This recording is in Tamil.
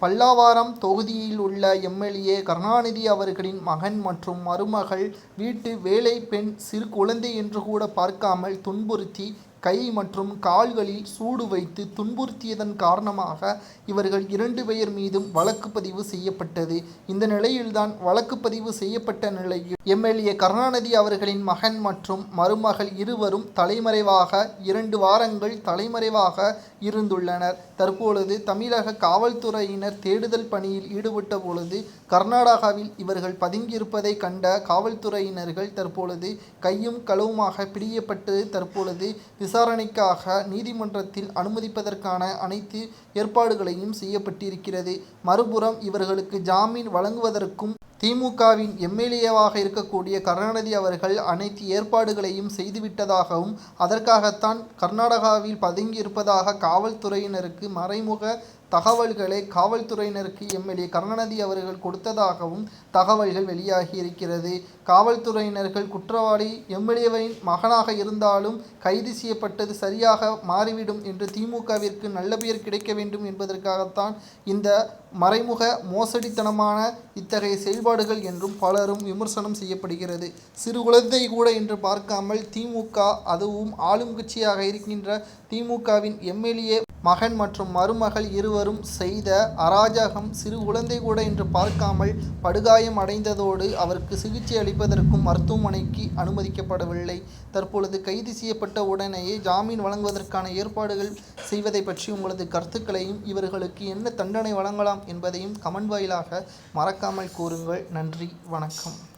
பல்லாவாரம் தொகுதியில் உள்ள எம்எல்ஏ கருணாநிதி அவர்களின் மகன் மற்றும் மருமகள் வீட்டு வேலை பெண் சிறு குழந்தை என்று கூட பார்க்காமல் துன்புறுத்தி கை மற்றும் கால்களில் சூடு வைத்து துன்புறுத்தியதன் காரணமாக இவர்கள் இரண்டு பேர் மீதும் வழக்கு பதிவு செய்யப்பட்டது. இந்த நிலையில்தான் வழக்கு பதிவு செய்யப்பட்ட நிலையில் எம்எல்ஏ கருணாநிதி அவர்களின் மகன் மற்றும் மருமகள் இருவரும் தலைமறைவாக இரண்டு வாரங்கள் தலைமறைவாக இருந்துள்ளனர். தற்பொழுது தமிழக காவல்துறையினர் தேடுதல் பணியில் ஈடுபட்ட பொழுது கர்நாடகாவில் இவர்கள் பதுங்கியிருப்பதை கண்ட காவல்துறையினர்கள் தற்பொழுது கையும் களவுமாக பிடிக்கப்பட்டு தற்பொழுது விசாரணைக்காக நீதிமன்றத்தில் அனுமதிப்பதற்கான அனைத்து ஏற்பாடுகளையும் செய்யப்பட்டிருக்கிறது. மறுபுறம் இவர்களுக்கு ஜாமீன் வழங்குவதற்கும் திமுகவின் எம்எல்ஏவாக இருக்கக்கூடிய கருணாநிதி அவர்கள் அனைத்து ஏற்பாடுகளையும் செய்துவிட்டதாகவும் அதற்காகத்தான் கர்நாடகாவில் பதுங்கியிருப்பதாக காவல்துறையினருக்கு மறைமுக தகவல்களை காவல்துறையினருக்கு எம்எல்ஏ கருணாநிதி அவர்கள் கொடுத்ததாகவும் தகவல்கள் வெளியாகி இருக்கிறது காவல்துறையினர்கள் குற்றவாளி எம்எல்ஏவின் மகனாக இருந்தாலும் கைது செய்யப்பட்டது சரியாக மாறிவிடும் என்று திமுகவிற்கு நல்ல பெயர் கிடைக்க வேண்டும் என்பதற்காகத்தான் இந்த மறைமுக மோசடித்தனமான இத்தகைய செயல்பாடுகள் என்றும் பலரும் விமர்சனம் செய்யப்படுகிறது. சிறு குழந்தை கூட என்று பார்க்காமல் திமுக அதுவும் ஆளும் கட்சியாக இருக்கின்ற திமுகவின் எம்எல்ஏ மகன் மற்றும் மருமகள் இருவரும் செய்த அராஜகம் சிறு குழந்தை கூட என்று பார்க்காமல் படுகாயம் அடைந்ததோடு அவருக்கு சிகிச்சை அளிப்பதற்கும் மருத்துவமனைக்கு அனுமதிக்கப்படவில்லை. தற்பொழுது கைது செய்யப்பட்ட உடனேயே ஜாமீன் வழங்குவதற்கான ஏற்பாடுகள் செய்வதை பற்றி உங்களது கருத்துக்களையும் இவர்களுக்கு என்ன தண்டனை வழங்கலாம் என்பதையும் கமெண்ட் வாயிலாக மறக்காமல் கூறுங்கள். நன்றி. வணக்கம்.